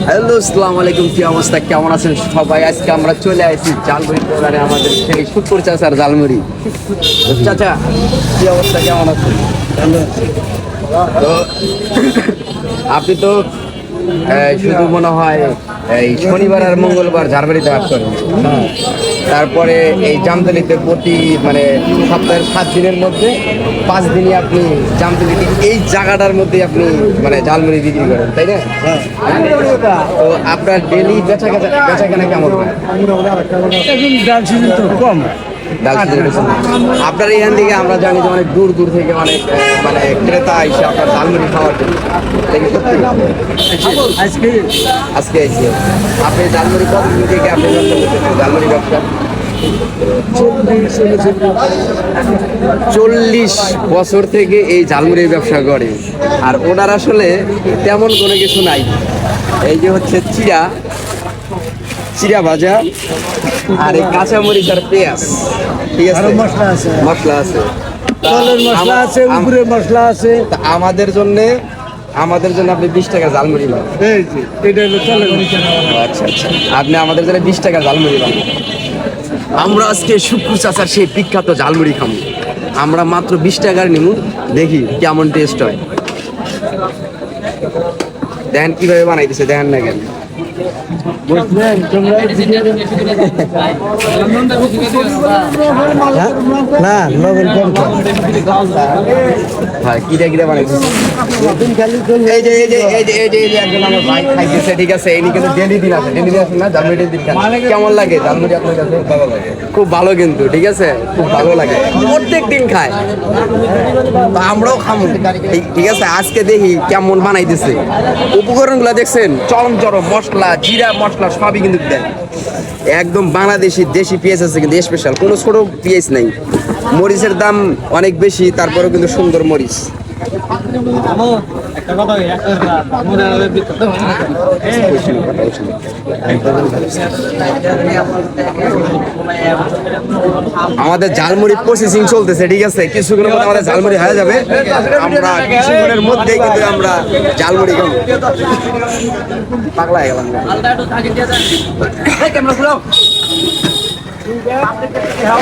Hello আসসালামু আলাইকুম কি অবস্থা? কেমন আছেন সবাই? আজকে আমরা চলে আসি জালমুড়ি বাজারে আমাদের সেই শুকুর চাচার জালমুড়ি। চাচা কি অবস্থা? কেমন আছেন? তো আপনি তো শুধু মনে হয় এই শনিবার আর মঙ্গলবার ঝাড়বাড়িতে হাট হ্যাঁ। তারপরে এই জামতলিতে প্রতি মানে সপ্তাহের সাত দিনের মধ্যে পাঁচ দিনই আপনি জামতলিতে এই জায়গাটার মধ্যে আপনি মানে ঝালমুড়ি বিক্রি করেন, তাই না তো আপনার ডেলি বেচা কেনা বেচা কেনা কেমন হয় কম। আপনার এখান থেকে আমরা জানি যে অনেক দূর দূর থেকে অনেক মানে ক্রেতা এসে আপনার ঝালমুড়ি খাওয়ার জন্য? আজকে? আজকে এসে আপনি ঝালমুড়ি কতদিন থেকে আপনি ব্যবসা করতেছেন? ঝালমুড়ি ব্যবসা? চল্লিশ বছর থেকে এই ঝালমুড়ির ব্যবসা করে। আর ওনার আসলে তেমন কোনো কিছু নাই। এই যে হচ্ছে চিরা চিরা ভাজা আর এই কাঁচামরিচ আর পেঁয়াজ। ঠিক আছে? মশলা আছে। মশলা আছে। তলের মশলা আছে উপরের মশলা আছে। তা আমাদের জন্য আমাদের জন্য আপনি বিশ টাকা ঝালমুড়ি পাবেন এটা হলো তলের মশলা। আচ্ছা আচ্ছা। আপনি আমাদের জন্য বিশ টাকা ঝালমুড়ি পাবেন আমরা আজকে শুক্র চাচার সেই বিখ্যাত ঝালমুড়ি খাব। আমরা মাত্র বিশ টাকার নিমু। দেখি কেমন টেস্ট হয়। দেখেন কীভাবে বানাইতেছে দেখেন না কেন? বুঝলেন তোমরা না। ভাই এই যে এই যে এই যে এই যে, এই আমার ভাই খাইতেছে, ঠিক আছে? ইনি কিন্তু ডেলি দিন আছে, ডেলি আছে না? দিন কেমন লাগে? আপনার কাছে ভালো লাগে। খুব ভালো কিন্তু, ঠিক আছে? খুব ভালো লাগে। প্রত্যেক দিন খায়। আমরাও খামু। ঠিক- ঠিক আছে? আজকে দেখি কেমন বানাইতেছে। উপকরণগুলো দেখছেন? চরম চরম মশলা, জিরা মশলা। সবই কিন্তু দেয়। একদম বাংলাদেশি দেশি পেঁয়াজ আছে কিন্তু স্পেশাল কোনো ছোট পেঁয়াজ নাই। মরিচের দাম অনেক বেশি, তারপরেও কিন্তু সুন্দর মরিচ। আমাদের ঝালমুড়ি প্রসেসিং চলতেছে ঠিক আছে? কিছুক্ষণের মধ্যে আমাদের ঝালমুড়ি হয়ে যাবে। আমরা কিছুক্ষণের মধ্যেই কিন্তু আমরা ঝালমুড়ি খাব। পাগলা হয়ে গেলাম।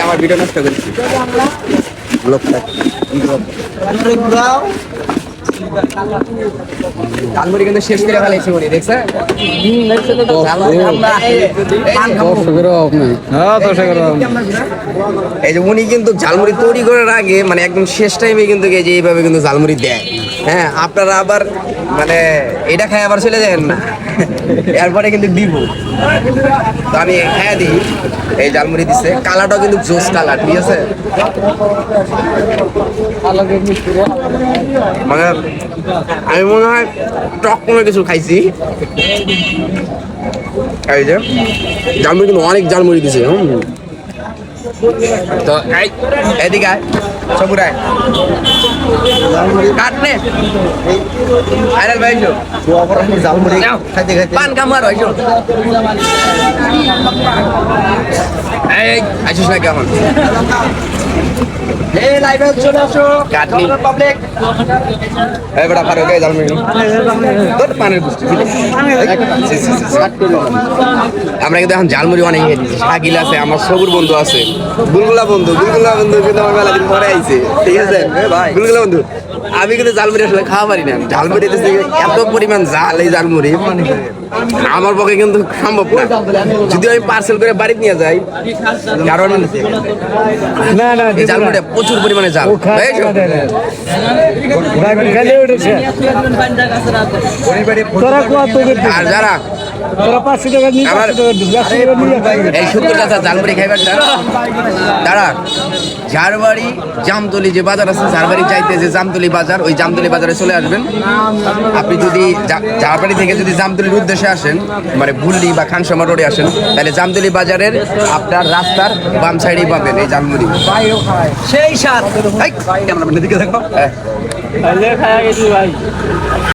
আমার ভিডিও নষ্ট করেছি লোকটা কিন্তু শেষ করে। এই যে উনি কিন্তু ঝালমুড়ি তৈরি করার আগে মানে একদম শেষ টাইমে কিন্তু এইভাবে কিন্তু ঝালমুড়ি দেয় হ্যাঁ আপনারা আবার মানে এটা খাই আবার চলে যাবেন না। এরপরে কিন্তু দিব তো আমি হ্যাঁ দিই। এই ঝালমুড়ি দিছে। কালারটাও কিন্তু জোস কালার, ঠিক আছে? মানে আমি মনে হয় টক কোনো কিছু খাইছি। এই যে, ঝালমুড়ি কিন্তু অনেক ঝালমুড়ি দিছে, হুম। তো, এই, এদিকে আয় সবুর আয়। কাটনে আইরাল ভাই খাইতে খাইতে পান কামার হইছো এই আইছিস না কেমন? এই লাইভে চলে আসো কাটনি পাবলিক এই বড় ফারুক এই জালমি তোর পানের বুঝছি আমরা। কিন্তু এখন ঝালমুড়ি অনেক শাকিল আছে আমার সবুর বন্ধু আছে। গুলগুলা বন্ধু গুলগুলা বন্ধু কিন্তু আমার মেলা দিন পরে আইছে। ঠিক আছে? গুলগুলা বন্ধু আমি কিন্তু ঝালমুড়ি আসলে খাওয়া পারি না। ঝালমুড়ি এত পরিমাণ জাল এই ঝালমুড়ি। আমার পক্ষে কিন্তু সম্ভব না। যদি আমি পার্সেল করে বাড়িতে নিয়ে যাই কারণ না না এই ঝালমুড়িটা প্রচুর পরিমাণে জাল আর যারা এই শুক্র ঝালমুড়ি খাইবার তারা ঝাড়বাড়ি জামতলি যে বাজার আছে ঝাড়বাড়ি যাইতে যে জামতলি বাজার ওই জামতলি বাজারে চলে আসবেন। আপনি যদি ঝাড়বাড়ি থেকে যদি জামতলির উদ্দেশ্যে আসেন মানে ভুল্লি বা খানসামা রোডে আসেন তাহলে জামতলি বাজারের আপনার রাস্তার বাম সাইডেই পাবেন এই জামমুড়ি সেই ক্যামেরাম্যানের দিকে দেখো। ভাই